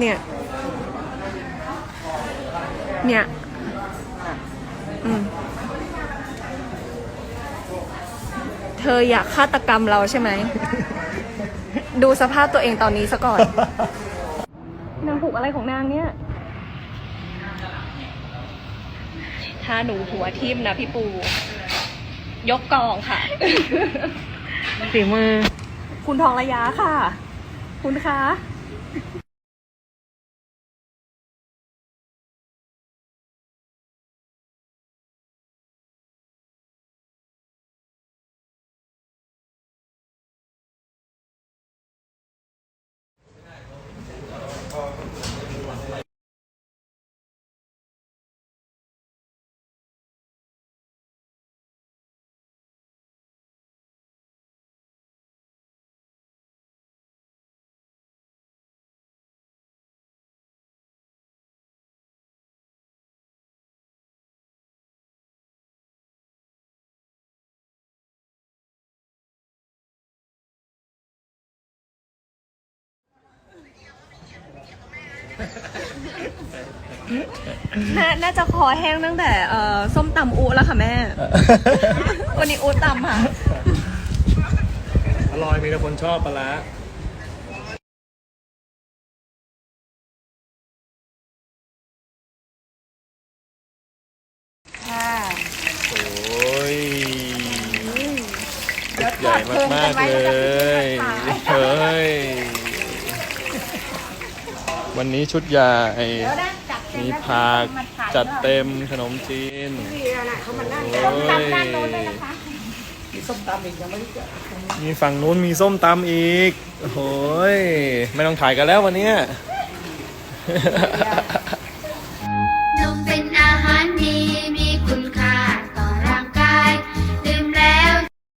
เนี่ย เนี่ย อืม เธออยากฆาตกรรมเราใช่ไหม ดูสภาพตัวเองตอนนี้ซะก่อน นางผูกอะไรของนางเนี่ย ถ้าหนูหัวทิ่มนะพี่ปู ยกกองค่ะ ฝีมือ คุณทองระยะค่ะ คุณคะ น่าน่าจะคอแห้งตั้งแต่เอ่อส้มตำอูแล้วค่ะแม่ วันนี้อูตำค่ะ อร่อยมีแต่คนชอบปลาร้าค่ะ โอ้ยเดี๋ยวใหญ่มากๆเลยเฮ้ย วันนี้ชุดใหญ่เดี๋ยวนะจัดเต็มมีแล้วผักมาถ่ายจัดเต็มขนมจีนนี่แหละเขามานั่งโอ้ต้มยตำด้านโน้นด้วยนะคะมีฝั่งนู้นมีส้มตำอีกโอ้ยไม่ต้องถ่ายกันแล้ววันเนี้ย